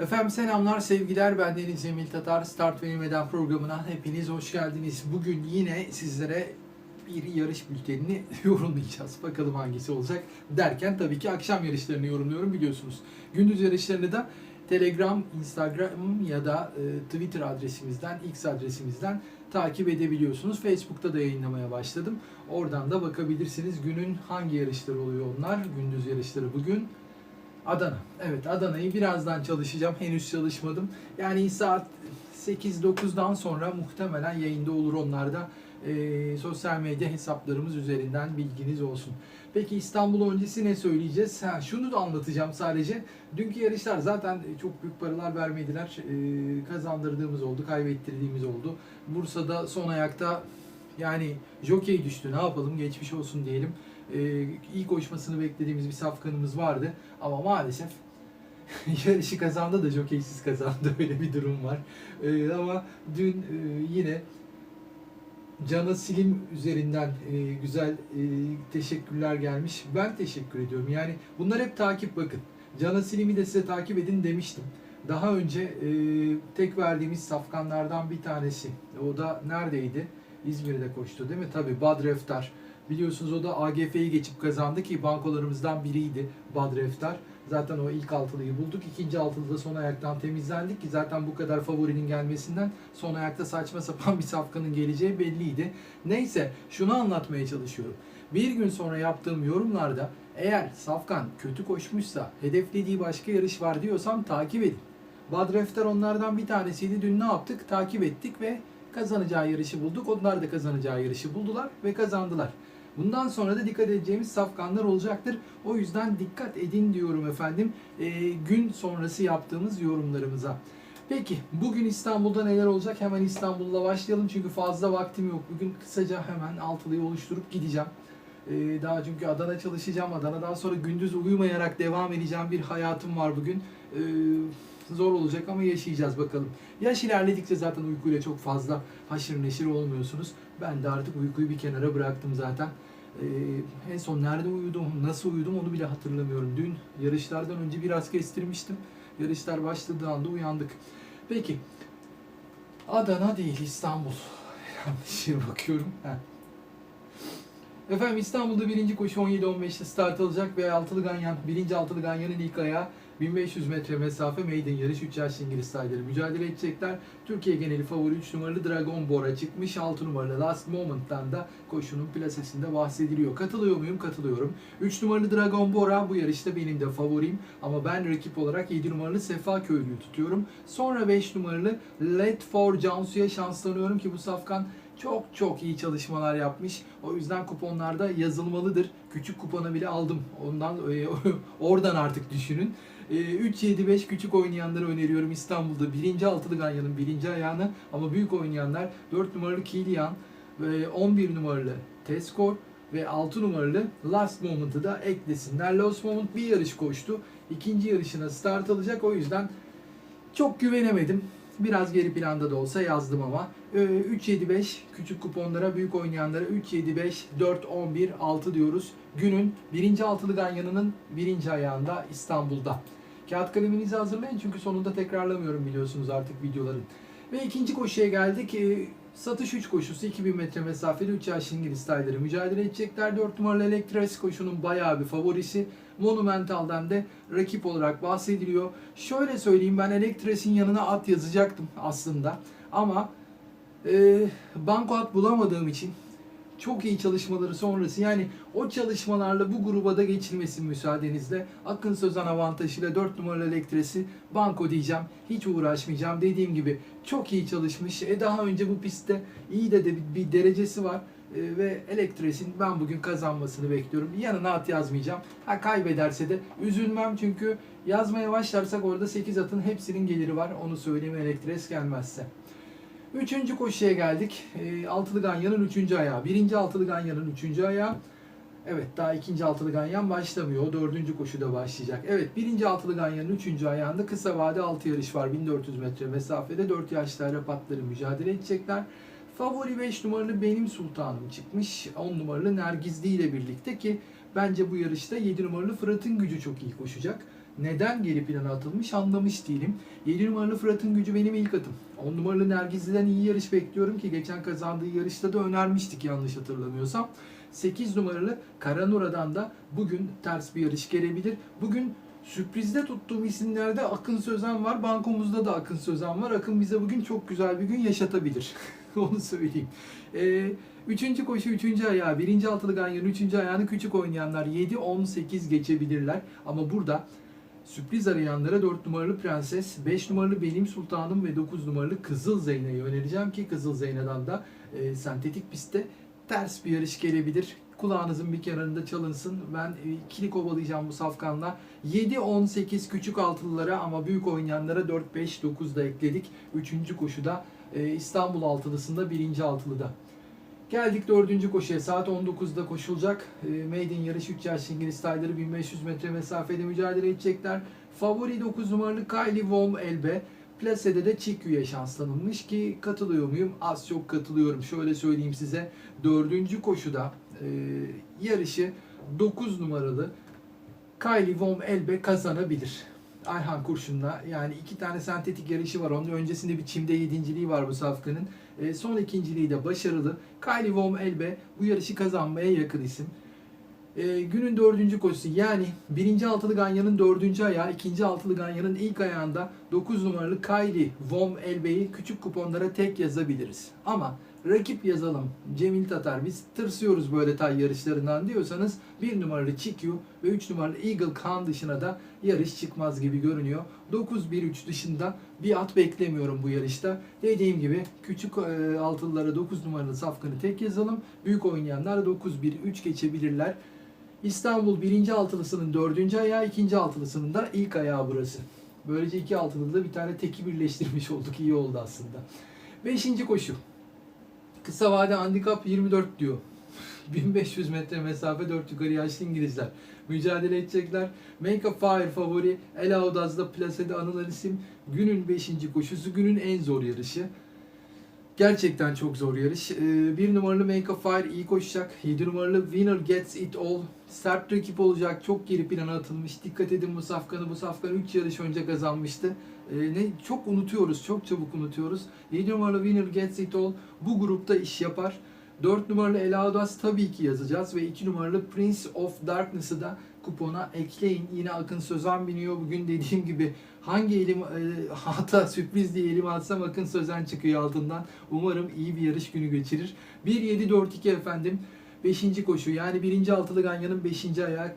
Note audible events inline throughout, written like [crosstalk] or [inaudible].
Efendim selamlar, sevgiler. Ben Deniz Emil Tatar. Start Verilmeden programına hepiniz hoş geldiniz. Bugün yine sizlere bir yarış bültenini [laughs] yorumlayacağız. Bakalım hangisi olacak derken tabii ki akşam yarışlarını yorumluyorum biliyorsunuz. Gündüz yarışlarını da Telegram, Instagram ya da e, Twitter adresimizden, X adresimizden takip edebiliyorsunuz. Facebook'ta da yayınlamaya başladım. Oradan da bakabilirsiniz. Günün hangi yarışları oluyor onlar? Gündüz yarışları bugün. Adana. Evet Adana'yı birazdan çalışacağım. Henüz çalışmadım. Yani saat 8-9'dan sonra muhtemelen yayında olur onlarda. Ee, sosyal medya hesaplarımız üzerinden bilginiz olsun. Peki İstanbul öncesi ne söyleyeceğiz? Ha, şunu da anlatacağım sadece. Dünkü yarışlar zaten çok büyük paralar vermediler. Ee, kazandırdığımız oldu, kaybettirdiğimiz oldu. Bursa'da son ayakta yani jockey düştü. Ne yapalım? Geçmiş olsun diyelim. Ee, iyi koşmasını beklediğimiz bir safkanımız vardı. Ama maalesef [laughs] yarışı kazandı da jokeysiz kazandı. [laughs] Öyle bir durum var. Ee, ama dün e, yine Cana Silim üzerinden e, güzel e, teşekkürler gelmiş. Ben teşekkür ediyorum. Yani bunlar hep takip bakın. Cana Silim'i de size takip edin demiştim. Daha önce e, tek verdiğimiz safkanlardan bir tanesi. O da neredeydi? İzmir'de koştu değil mi? Tabii Badr Eftar. Biliyorsunuz o da AGF'yi geçip kazandı ki bankolarımızdan biriydi Badr Eftar. Zaten o ilk altılıyı bulduk. İkinci altılıda son ayaktan temizlendik ki zaten bu kadar favorinin gelmesinden son ayakta saçma sapan [laughs] bir safkanın geleceği belliydi. Neyse şunu anlatmaya çalışıyorum. Bir gün sonra yaptığım yorumlarda eğer safkan kötü koşmuşsa hedeflediği başka yarış var diyorsam takip edin. Badr Eftar onlardan bir tanesiydi. Dün ne yaptık? Takip ettik ve kazanacağı yarışı bulduk. Onlar da kazanacağı yarışı buldular ve kazandılar. Bundan sonra da dikkat edeceğimiz safkanlar olacaktır. O yüzden dikkat edin diyorum efendim. Ee, gün sonrası yaptığımız yorumlarımıza. Peki bugün İstanbul'da neler olacak? Hemen İstanbul'la başlayalım çünkü fazla vaktim yok. Bugün kısaca hemen altılıyı oluşturup gideceğim. Ee, daha çünkü Adana çalışacağım. Adana'dan sonra gündüz uyumayarak devam edeceğim bir hayatım var bugün. Ee, zor olacak ama yaşayacağız bakalım. Yaş ilerledikçe zaten uykuyla çok fazla haşır neşir olmuyorsunuz. Ben de artık uykuyu bir kenara bıraktım zaten. Ee, en son nerede uyudum, nasıl uyudum onu bile hatırlamıyorum. Dün yarışlardan önce biraz kestirmiştim. Yarışlar başladığı anda uyandık. Peki. Adana değil İstanbul. [laughs] Yanlış yere bakıyorum. Efendim İstanbul'da birinci koşu 17-15'te start alacak ve altılı ganyan, birinci altılı ganyanın ilk ayağı 1500 metre mesafe maiden yarış 3 yaşlı İngiliz tayları mücadele edecekler. Türkiye geneli favori 3 numaralı Dragon Bora çıkmış. 6 numaralı Last Moment'tan da koşunun plasesinde bahsediliyor. Katılıyor muyum? Katılıyorum. 3 numaralı Dragon Bora bu yarışta benim de favorim. Ama ben rakip olarak 7 numaralı Sefa Köylü'yü tutuyorum. Sonra 5 numaralı Let For Cansu'ya şanslanıyorum ki bu safkan çok çok iyi çalışmalar yapmış. O yüzden kuponlarda yazılmalıdır. Küçük kupona bile aldım. Ondan e, [laughs] oradan artık düşünün. E, 3-7-5 küçük oynayanları öneriyorum İstanbul'da. Birinci altılı ganyanın birinci ayağını ama büyük oynayanlar 4 numaralı Kilian ve 11 numaralı Teskor ve 6 numaralı Last Moment'ı da eklesinler. Last Moment bir yarış koştu. İkinci yarışına start alacak. O yüzden çok güvenemedim. Biraz geri planda da olsa yazdım ama. Ee, 3-7-5 küçük kuponlara, büyük oynayanlara 3-7-5, 4-11, 6 diyoruz. Günün birinci altılı ganyanının birinci ayağında İstanbul'da. Kağıt kaleminizi hazırlayın çünkü sonunda tekrarlamıyorum biliyorsunuz artık videoların. Ve ikinci koşuya geldik. Satış 3 koşusu 2000 metre mesafede 3 yaşlı İngiliz tayları mücadele edecekler. 4 numaralı Electres koşunun bayağı bir favorisi. Monumental'den de rakip olarak bahsediliyor. Şöyle söyleyeyim ben Electres'in yanına at yazacaktım aslında. Ama e, banko at bulamadığım için çok iyi çalışmaları sonrası yani o çalışmalarla bu gruba da geçilmesi müsaadenizle Akın Sözen avantajıyla 4 numaralı elektresi banko diyeceğim. Hiç uğraşmayacağım. Dediğim gibi çok iyi çalışmış. E daha önce bu pistte iyi de, de bir derecesi var. E, ve Elektres'in ben bugün kazanmasını bekliyorum. Yanına at yazmayacağım. Ha kaybederse de üzülmem çünkü yazmaya başlarsak orada 8 atın hepsinin geliri var. Onu söyleyeyim Elektres gelmezse. Üçüncü koşuya geldik. E, altılı Ganyan'ın üçüncü ayağı. Birinci altılı Ganyan'ın üçüncü ayağı. Evet daha ikinci altılı ganyan başlamıyor. Dördüncü koşuda başlayacak. Evet birinci altılı ganyanın üçüncü ayağında kısa vade altı yarış var. 1400 metre mesafede 4 yaşlı Arap atları mücadele edecekler. Favori 5 numaralı Benim Sultanım çıkmış. 10 numaralı Nergizli ile birlikte ki bence bu yarışta 7 numaralı Fırat'ın gücü çok iyi koşacak. Neden geri plana atılmış anlamış değilim. 7 numaralı Fırat'ın gücü benim ilk atım. 10 numaralı Nergizli'den iyi yarış bekliyorum ki geçen kazandığı yarışta da önermiştik yanlış hatırlamıyorsam. 8 numaralı Karanura'dan da bugün ters bir yarış gelebilir. Bugün sürprizde tuttuğum isimlerde Akın Sözen var. Bankomuzda da Akın Sözen var. Akın bize bugün çok güzel bir gün yaşatabilir. [laughs] Onu söyleyeyim. Ee, üçüncü koşu, üçüncü ayağı, birinci altılı ganyanın üçüncü ayağını küçük oynayanlar 7-18 geçebilirler. Ama burada sürpriz arayanlara 4 numaralı Prenses, 5 numaralı Benim Sultanım ve 9 numaralı Kızıl Zeyne'yi önereceğim ki Kızıl Zeyne'den de e, sentetik pistte ters bir yarış gelebilir. Kulağınızın bir kenarında çalınsın. Ben e, ikili kovalayacağım bu safkanla. 7-18 küçük altılılara ama büyük oynayanlara 4-5-9 da ekledik. Üçüncü koşuda e, İstanbul altılısında birinci altılıda. Geldik dördüncü koşuya. Saat 19'da koşulacak. E, Maiden yarış 3 yaş İngiliz tayları 1500 metre mesafede mücadele edecekler. Favori 9 numaralı Kylie Vom Elbe. Plase'de de Çikyu'ya şanslanılmış ki katılıyor muyum? Az çok katılıyorum. Şöyle söyleyeyim size. Dördüncü koşuda e, yarışı 9 numaralı Kylie Vom Elbe kazanabilir. Ayhan Kurşun'la yani iki tane sentetik yarışı var. Onun öncesinde bir çimde yedinciliği var bu safkanın. E, son ikinciliği de başarılı. Kylie Vom Elbe bu yarışı kazanmaya yakın isim. E, günün dördüncü koşusu yani birinci altılı ganyanın dördüncü ayağı, ikinci altılı ganyanın ilk ayağında 9 numaralı Kylie Vom Elbe'yi küçük kuponlara tek yazabiliriz. Ama rakip yazalım Cemil Tatar biz tırsıyoruz böyle tay yarışlarından diyorsanız 1 numaralı Çikyu ve 3 numaralı Eagle Khan dışına da yarış çıkmaz gibi görünüyor. 9-1-3 dışında bir at beklemiyorum bu yarışta. Dediğim gibi küçük e, altılılara 9 numaralı safkanı tek yazalım. Büyük oynayanlar 9-1-3 geçebilirler. İstanbul 1. altılısının 4. ayağı, 2. altılısının da ilk ayağı burası. Böylece iki altılı da bir tane teki birleştirmiş olduk. İyi oldu aslında. 5. koşu. Kısa vade handikap 24 diyor. [laughs] 1500 metre mesafe 4 yukarı yaşlı İngilizler. Mücadele edecekler. Make a Fire favori. El Audaz'da plasede anılan isim. Günün 5. koşusu. Günün en zor yarışı. Gerçekten çok zor yarış. Ee, bir numaralı Make a Fire iyi koşacak. 7 numaralı Winner Gets It All. Sert rakip olacak. Çok geri plana atılmış. Dikkat edin bu safkanı. Bu safkan 3 yarış önce kazanmıştı. Ee, ne çok unutuyoruz. Çok çabuk unutuyoruz. 7 numaralı Winner Gets It All bu grupta iş yapar. 4 numaralı Elaudas tabii ki yazacağız ve 2 numaralı Prince of Darkness'ı da kupona ekleyin. Yine Akın Sözen biniyor. Bugün dediğim gibi hangi elim e, [laughs] hatta sürpriz diye elime atsam Akın Sözen çıkıyor altından. Umarım iyi bir yarış günü geçirir. 1-7-4-2 efendim. 5. koşu yani 1. altılı ganyanın 5. ayağı,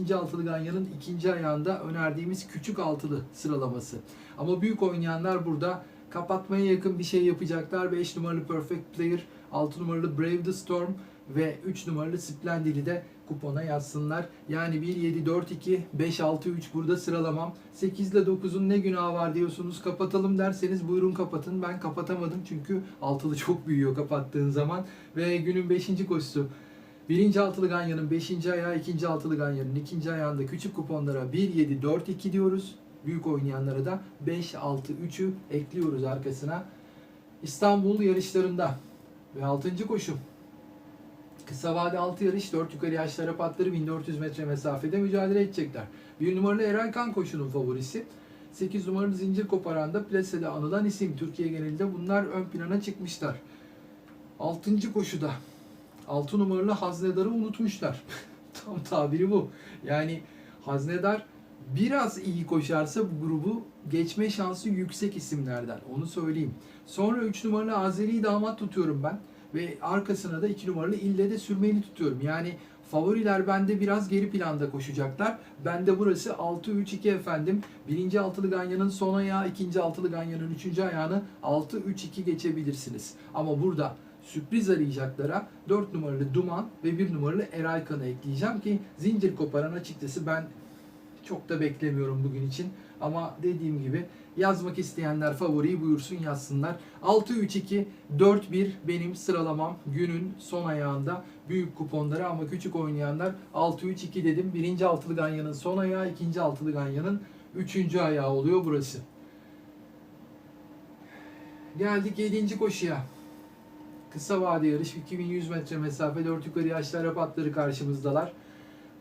2. altılı ganyanın 2. ayağında önerdiğimiz küçük altılı sıralaması. Ama büyük oynayanlar burada kapatmaya yakın bir şey yapacaklar. 5 numaralı Perfect Player, 6 numaralı Brave the Storm ve 3 numaralı Splendid'i de kupona yazsınlar. Yani 1-7-4-2, 5-6-3 burada sıralamam. 8 ile 9'un ne günahı var diyorsunuz kapatalım derseniz buyurun kapatın. Ben kapatamadım çünkü altılı çok büyüyor kapattığın zaman. Ve günün 5. koşusu. Birinci altılı ganyanın 5. ayağı, ikinci altılı ganyanın ikinci ayağında küçük kuponlara 1-7-4-2 diyoruz. Büyük oynayanlara da 5-6-3'ü ekliyoruz arkasına. İstanbul yarışlarında ve 6. koşu. Kısa vade 6 yarış 4 yukarı yaşlara patları 1400 metre mesafede mücadele edecekler. 1 numaralı Eray Kan koşunun favorisi. 8 numaralı Zincir Koparan'da plasede anılan isim. Türkiye genelinde bunlar ön plana çıkmışlar. 6. koşuda 6 numaralı Haznedar'ı unutmuşlar. [laughs] Tam tabiri bu. Yani Haznedar biraz iyi koşarsa bu grubu geçme şansı yüksek isimlerden. Onu söyleyeyim. Sonra 3 numaralı Azeri damat tutuyorum ben. Ve arkasına da 2 numaralı İlle de sürmeli tutuyorum. Yani favoriler bende biraz geri planda koşacaklar. Bende burası 6-3-2 efendim. Birinci altılı ganyanın son ayağı, ikinci altılı ganyanın üçüncü ayağını 6-3-2 geçebilirsiniz. Ama burada sürpriz arayacaklara 4 numaralı Duman ve 1 numaralı Eraykan'ı ekleyeceğim ki zincir koparan açıkçası ben çok da beklemiyorum bugün için. Ama dediğim gibi yazmak isteyenler favoriyi buyursun yazsınlar. 6-3-2, 4-1 benim sıralamam günün son ayağında büyük kuponları ama küçük oynayanlar 6-3-2 dedim. Birinci altılı ganyanın son ayağı, ikinci altılı ganyanın üçüncü ayağı oluyor burası. Geldik 7. koşuya. Kısa vade yarış 2100 metre mesafe 4 yukarı yaşlar rapatları karşımızdalar.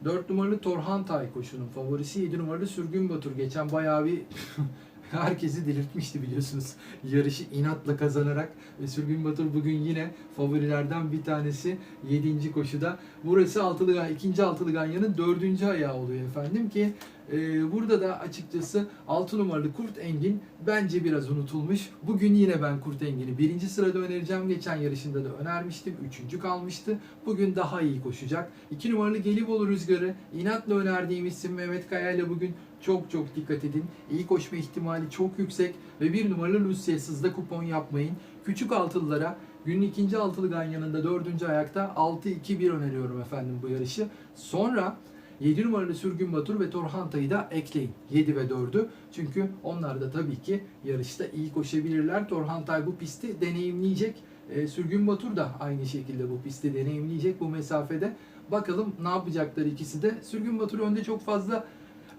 4 numaralı Torhan Tay koşunun favorisi. 7 numaralı Sürgün Batur. Geçen bayağı bir [laughs] herkesi delirtmişti biliyorsunuz. Yarışı inatla kazanarak ve Sürgün Batur bugün yine favorilerden bir tanesi 7. koşuda. Burası altılı ikinci altılı ganyanın dördüncü ayağı oluyor efendim ki e, burada da açıkçası 6 numaralı Kurt Engin bence biraz unutulmuş. Bugün yine ben Kurt Engin'i birinci sırada önereceğim. Geçen yarışında da önermiştim. Üçüncü kalmıştı. Bugün daha iyi koşacak. 2 numaralı Gelibolu Rüzgarı inatla önerdiğim isim Mehmet Kaya ile bugün çok çok dikkat edin. İyi koşma ihtimali çok yüksek ve bir numaralı Lucia'sız kupon yapmayın. Küçük altılılara günün ikinci altılı ganyanında dördüncü ayakta 6-2-1 öneriyorum efendim bu yarışı. Sonra 7 numaralı Sürgün Batur ve Torhanta'yı da ekleyin. 7 ve 4'ü. Çünkü onlar da tabii ki yarışta iyi koşabilirler. Torhantay bu pisti deneyimleyecek. Ee, Sürgün Batur da aynı şekilde bu pisti deneyimleyecek bu mesafede. Bakalım ne yapacaklar ikisi de. Sürgün Batur önde çok fazla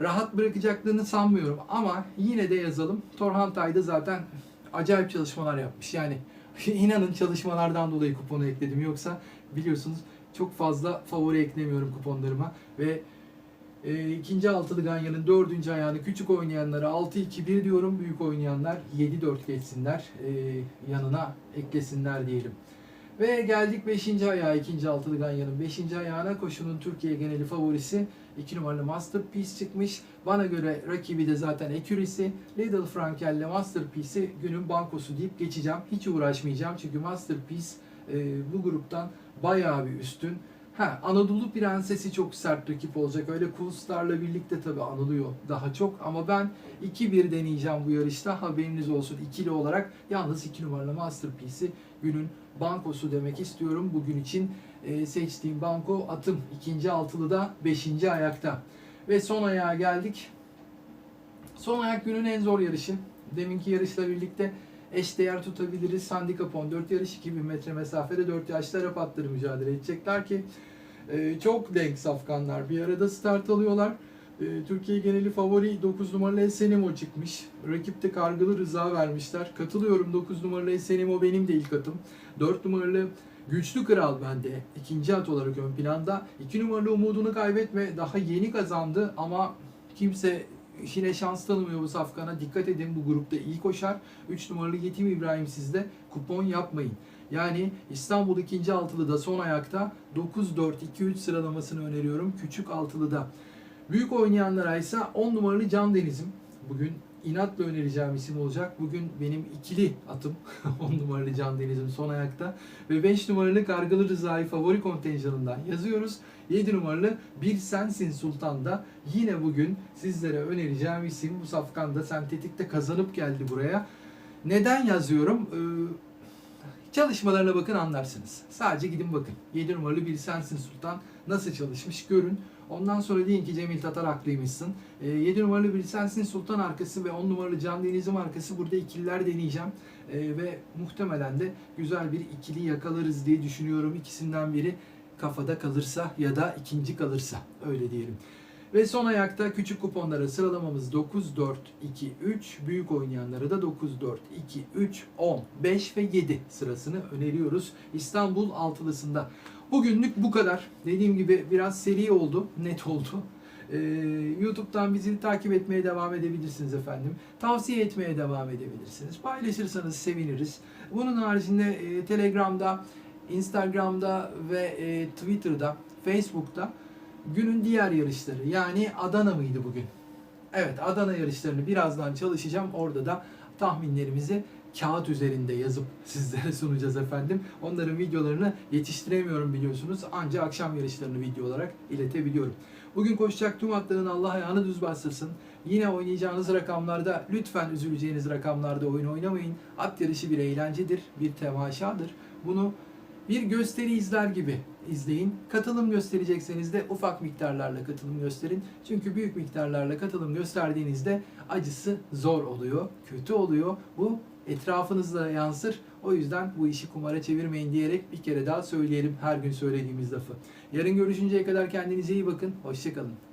rahat bırakacaklarını sanmıyorum. Ama yine de yazalım. Torhantay da zaten acayip çalışmalar yapmış. Yani [laughs] inanın çalışmalardan dolayı kuponu ekledim. Yoksa biliyorsunuz çok fazla favori eklemiyorum kuponlarıma ve e, ikinci altılı ganyanın dördüncü ayağını küçük oynayanlara 6-2-1 diyorum. Büyük oynayanlar 7-4 geçsinler. e, yanına eklesinler diyelim. Ve geldik 5. ayağa ikinci altılı ganyanın 5. ayağına koşunun Türkiye geneli favorisi 2 numaralı Masterpiece çıkmış. Bana göre rakibi de zaten Accuracy. Lidl Frankel'le Masterpiece'i günün bankosu deyip geçeceğim. Hiç uğraşmayacağım çünkü Masterpiece e, bu gruptan bayağı bir üstün. Ha, Anadolu Prensesi çok sert rakip olacak. Öyle Cool birlikte tabii anılıyor daha çok. Ama ben 2-1 deneyeceğim bu yarışta. Haberiniz olsun ikili olarak. Yalnız 2 numaralı Masterpiece'i günün bankosu demek istiyorum. Bugün için e, seçtiğim banko atım. ikinci altılı da 5. ayakta. Ve son ayağa geldik. Son ayak günün en zor yarışı. Deminki yarışla birlikte eşdeğer tutabiliriz. Handikap 14 yarış 2000 metre mesafede 4 yaşlı Arap atları mücadele edecekler ki e, çok denk safkanlar bir arada start alıyorlar. E, Türkiye geneli favori 9 numaralı Esenimo çıkmış. Rakipte kargılı rıza vermişler. Katılıyorum 9 numaralı Esenimo benim de ilk atım. 4 numaralı Güçlü Kral bende ikinci at olarak ön planda. 2 numaralı umudunu kaybetme daha yeni kazandı ama kimse yine şans tanımıyor bu safkana. Dikkat edin bu grupta iyi koşar. 3 numaralı Yetim İbrahim sizde kupon yapmayın. Yani İstanbul ikinci altılıda son ayakta 9-4-2-3 sıralamasını öneriyorum. Küçük altılıda. Büyük oynayanlara ise 10 numaralı Can Deniz'im. Bugün inatla önereceğim isim olacak. Bugün benim ikili atım [laughs] 10 numaralı Can Deniz'im son ayakta. Ve 5 numaralı Kargalı Rıza'yı favori kontenjanından yazıyoruz. 7 numaralı Bir Sensin Sultan da yine bugün sizlere önereceğim isim. Bu safkanda sentetikte kazanıp geldi buraya. Neden yazıyorum? Ee, çalışmalarına bakın anlarsınız. Sadece gidin bakın. 7 numaralı Bir Sensin Sultan nasıl çalışmış görün. Ondan sonra deyin ki Cemil Tatar haklıymışsın. E, 7 numaralı Bir Sensin Sultan arkası ve 10 numaralı Can Deniz'im arkası burada ikililer deneyeceğim. E, ve muhtemelen de güzel bir ikili yakalarız diye düşünüyorum. İkisinden biri kafada kalırsa ya da ikinci kalırsa öyle diyelim. Ve son ayakta küçük kuponlara sıralamamız 9, 4, 2, 3. Büyük oynayanlara da 9, 4, 2, 3, 10, 5 ve 7 sırasını öneriyoruz. İstanbul altılısında. Bugünlük bu kadar. Dediğim gibi biraz seri oldu, net oldu. Ee, YouTube'dan bizi takip etmeye devam edebilirsiniz efendim. Tavsiye etmeye devam edebilirsiniz. Paylaşırsanız seviniriz. Bunun haricinde e, Telegram'da, Instagram'da ve e, Twitter'da, Facebook'ta günün diğer yarışları yani Adana mıydı bugün? Evet Adana yarışlarını birazdan çalışacağım. Orada da tahminlerimizi kağıt üzerinde yazıp sizlere sunacağız efendim. Onların videolarını yetiştiremiyorum biliyorsunuz. Ancak akşam yarışlarını video olarak iletebiliyorum. Bugün koşacak tüm atların Allah ayağını düz bastırsın. Yine oynayacağınız rakamlarda lütfen üzüleceğiniz rakamlarda oyun oynamayın. At yarışı bir eğlencedir, bir temaşadır. Bunu bir gösteri izler gibi izleyin. Katılım gösterecekseniz de ufak miktarlarla katılım gösterin. Çünkü büyük miktarlarla katılım gösterdiğinizde acısı zor oluyor, kötü oluyor. Bu etrafınızda yansır. O yüzden bu işi kumara çevirmeyin diyerek bir kere daha söyleyelim her gün söylediğimiz lafı. Yarın görüşünceye kadar kendinize iyi bakın. Hoşçakalın.